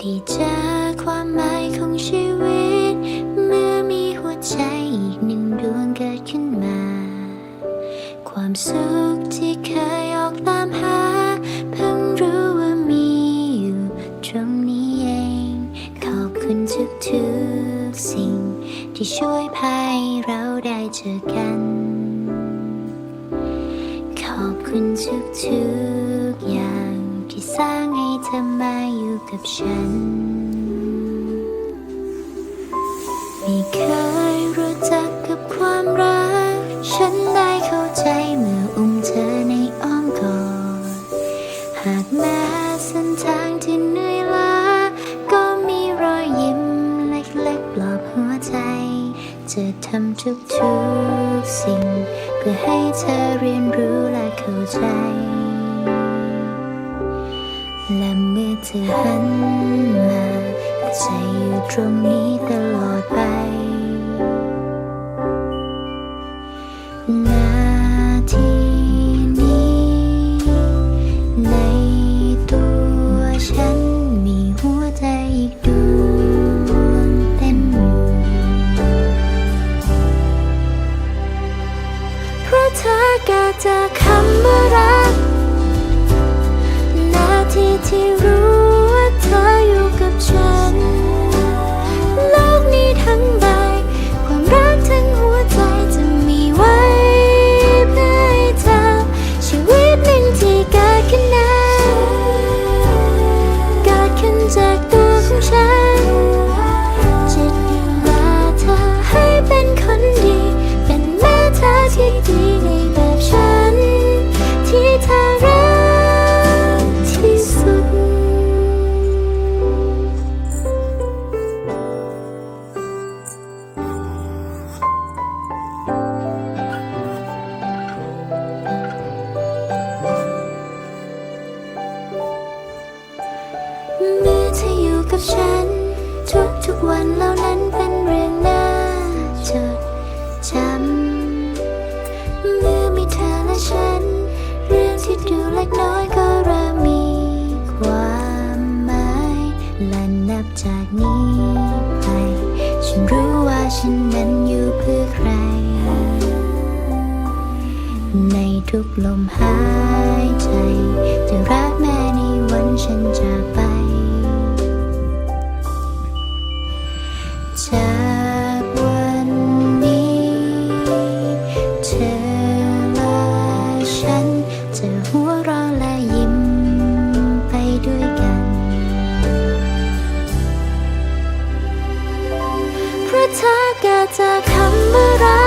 ได้เจอความหมายของชีวิต เมื่อมีหัวใจอีกหนึ่งดวงเกิดขึ้นมา ความสุขที่เคยออกตามหา เพิ่งรู้ว่ามีอยู่ตรงนี้เอง ขอบคุณทุกๆสิ่ง ที่ช่วยพาให้เราได้เจอกัน ขอบคุณทุกๆอย่างที่สร้างให้เธอมา กับฉัน ไม่เคยรู้จักกับความรัก ฉันได้เข้าใจเมื่ออุ้มเธอในอ้อมกอด หากแม้เส้นทางที่เหนื่อยล้า ก็มีรอยยิ้มเล็กๆปลอบหัวใจ จะทำทุกๆสิ่ง เพื่อให้เธอเรียนรู้และเข้าใจ เธอหันมาก็จะอยู่ตรงนี้ตลอดไปนาทีนี้ ในตัวฉันมีหัวใจอีกดวงเต้นอยู่เพราะเธอเกิดจากคำว่ารักนาทีที่ กิ กับฉัน ทุกทุกๆวันเหล่านั้นเป็นเรื่องน่าจดจำเมื่อมีเธอและฉัน เรื่องที่ดูเล็กน้อยก็เริ่มมีความหมายและนับจากนี้ไป ฉันรู้ว่าฉันนั้นอยู่เพื่อใคร ในทุกลมหายใจ จะรักแม่ในวันฉันจากไป ดจากคำว่ารัก